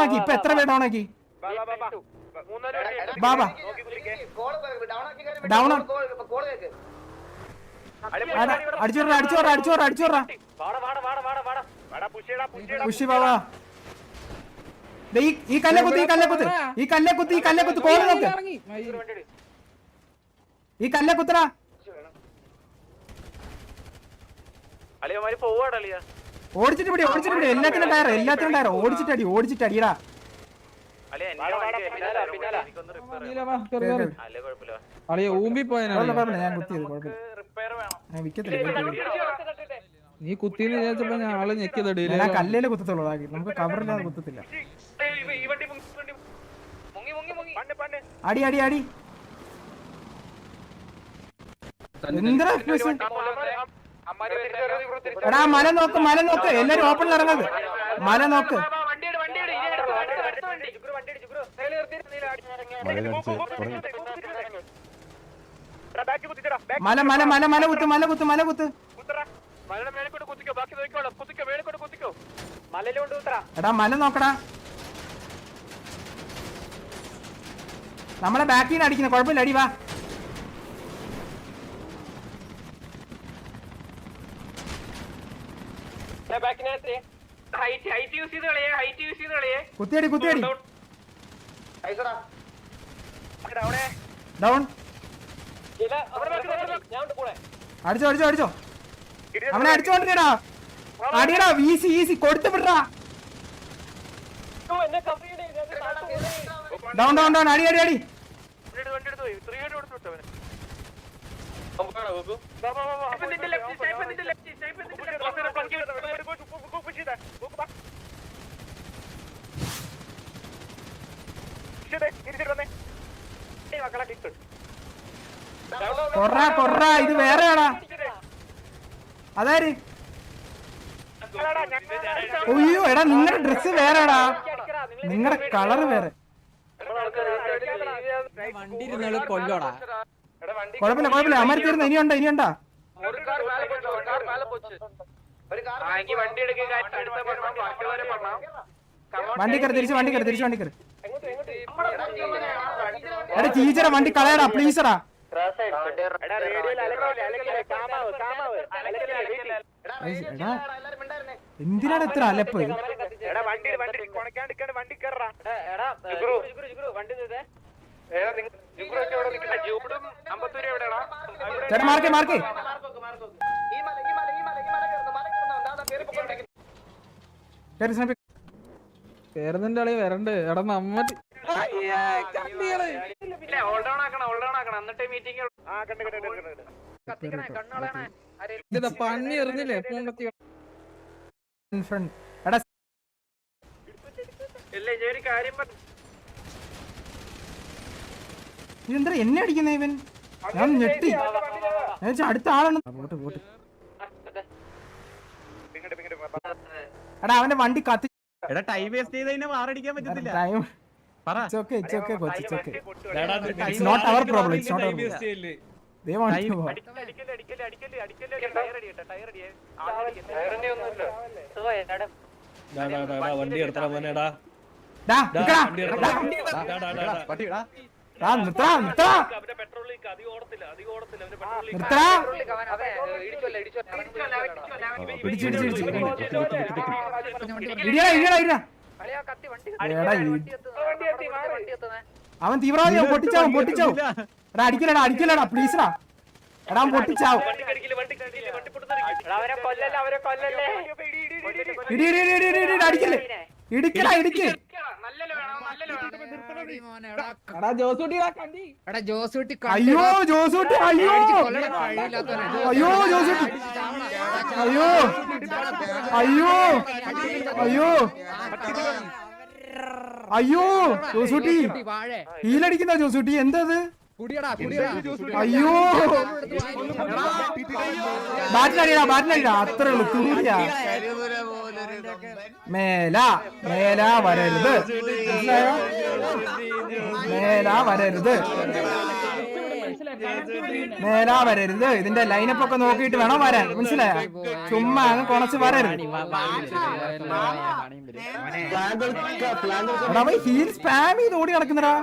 ആക്കി. ഇപ്പൊ എത്ര പേര് ഡൗൺ ബാബാ. ഡൗൺ അടിച്ചോറ അടിച്ചോറ അടിച്ചോറ അടിച്ചോറ പുഷി ബാബാ. ഈ- കല്ലെ കുത്ത് ഈ കല്ലെ കുത്ത് ഈ കല്ലെ കുത്ത് ഈ കല്ലെ കുത്ത് കോൾ നോക്ക് ഈ കല്ലെ കുത്തടാ അളിയമാര് പോവാടാ അളിയ. ഓടിച്ചിട്ട് പിടി ഓടിച്ചിട്ട് പിടി. എല്ലാത്തിനും ടയർ എല്ലാത്തിനും ടയർ ഓടിച്ചിട്ട് അടി ഓടിച്ചിട്ട് അടിയടാ ഊമ്പി ഞാൻ കുത്തിയത് കുഴപ്പമില്ല. വിക്കത്തില്ല. നീ കുത്തിന്ന് വിചാരിച്ചപ്പോ ഞാൻ ആൾ ഞെക്കിയതടി ഞാൻ കല്ലേൽ കുത്തത്തുള്ളൂ നമുക്ക് കവറില്ലാതെ കുത്തത്തില്ല. അടി അടി അടി? എടാ മല നോക്ക് മല നോക്ക്. എല്ലാരും ഓപ്പണിൽ ഇറങ്ങത് മല നോക്ക്. മല മല മല മല കുത്ത് മല കുത്ത് മല കുത്ത്. എടാ മല നോക്കടാ. നമ്മളെ ബാക്കിൽ നിന്ന് അടിക്കുന്ന കുഴപ്പമില്ല അടി വാ. കുത്തിയടി കുത്തിയടി. ഡൗൺ അടിച്ചോ അടിച്ചോ അടിച്ചോ. അവനെ അടിച്ചോണ്ടിരിക്കടാ അടിയടാ വീസി ഈസി കൊടുത്തു വിടടാ ഡൗൺ ഡൗൺ ഡൗൺ അടി അടി അടി. വണ്ടി എടുത്ത് പോയി. ത്രീ ഹൺഡ്രഡ് കൊടുത്തു വിട്ടവന് കൊറ കൊറ ഇത് വേറെയാടാ. അതാര്? അയ്യോ എടാ നിങ്ങളുടെ ഡ്രസ് വേറെടാ. നിങ്ങളുടെ കളറ് വേറെ. വണ്ടി ഇരുന്നാലും കൊല്ലോടാ. കുഴപ്പമില്ല കുഴപ്പമില്ല. അമരത്തിരുന്ന് ഇനിയുണ്ടോ ഇനിയുണ്ടോ? വണ്ടി എടുക്കുക അടുത്ത പറഞ്ഞാൽ വരെ പറഞ്ഞാൽ വണ്ടി കയറി തിരിച്ച് വണ്ടി കയറി തിരിച്ച് വണ്ടി കയറി. എടാ ടീച്ചറെ വണ്ടി കളയടാ പ്ലീസറാ എന്തിനാണ് ഇത്ര അലപ്പ്? എടാ വണ്ടി വണ്ടി കൊണക്കാണ്ടിരിക്കാണ്ട് വണ്ടി കയറാ വണ്ടി അളി ചേട്ടാ മാർക്കേ മാർക്കേ. അളിയ? വരണ്ട്. എടാ നമ്മ പണി എറിഞ്ഞില്ലേ? എടാ ഇല്ല ഞാൻ ഒരു കാര്യം പറഞ്ഞു ഇതെന്താ എന്നെ അടിക്കുന്ന ഇവൻ? ഞാൻ ഞെട്ടി. ഞാൻ അടുത്ത ആളാണ്. പോട്ട്. പോട്ട് എടാ അവന്റെ വണ്ടി കത്തി എടാ ടൈം വേസ്റ്റ് ചെയ്ത് കഴിഞ്ഞാൽ മാറടിക്കാൻ പറ്റത്തില്ല. ടൈം പറ. ഇറ്റ്സ് ഓക്കേ ഇറ്റ്സ് ഓക്കെ കൊച്ച് it's okay it's not our problem it's not അവർ ചെയ്യല്ലേ? ദേ വാണ്ട് ടു അടിക്കല്ലേ അടിക്കല്ലേ അടിക്കല്ലേ അടിക്കല്ലേ ടയർ അടിയട്ടെ ടയർ ടയറിന്റെ ഒന്നുമില്ല ഡാ, ഡാ, ഡാ, ഡാ, വണ്ടി എടുത്തടാ മോനെടാ ഡാ വണ്ടി എടുത്തടാ. ഡാ, ഡാ, ഡാ, ഡാ, ഡാ. അവൻ തീവ്രവാദി പൊട്ടിച്ചാവും പൊട്ടിച്ചാവും എടാ അടിക്കലടാ അടിക്കലടാ പ്ലീസ്ടാ എടാ അവൻ പൊട്ടിച്ചാവും വണ്ടി ഇടിക്കേ വണ്ടി കടിക്കില്ല വണ്ടി പൊട്ടുത്തെറിക്കും അവരെ കൊല്ലല്ലേ അവരെ കൊല്ലല്ലേ ഇടി ഇടി ഇടി ഇടി ഇടി ഇടി ഇടിക്കടാ ഇടിക്ക് നല്ലല്ലോ വേണം നല്ലല്ലോ വേണം. എടാ ജോസൂട്ടിടാ കണ്ടി. എടാ ജോസൂട്ടി അയ്യോ ജോസൂട്ടി അയ്യോ. അയ്യോ ജോസൂട്ടി. അയ്യോ. അയ്യോ. അയ്യോ. അയ്യോ ജോസൂട്ടി. ഹീലടിക്കുന്ന ജോസൂട്ടി. എന്തത്? അയ്യോ. ബാറ്റിലടിയാ ബാറ്റിലടിയാ അത്ര ഉള്ളു തൂരിയാ മേല മേല വരരുത്. മനസ്സിലായോ? മേല വരരുത്. മേല വരരുത്. ഇതിന്റെ ലൈനപ്പ് ഒക്കെ നോക്കിയിട്ട് വേണം വരാൻ. മനസ്സിലായ? ചുമ്മാ അങ്ങ് കുണച്ച് വരരുത്. ഹീൽ സ്പാം ചെയ്ത് ഓടി നടക്കുന്നടാ.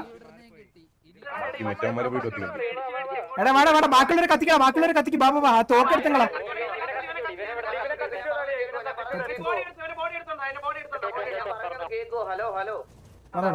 എടാ വേടാ വേടാ. ബാക്കിയുള്ളവരെ കത്തിക്കാ ബാക്കിയുള്ളവരെ കത്തിക്ക്. ബാബാ ബാ തോക്കെടുത്തങ്ങളാ ഹലോ ഹലോ.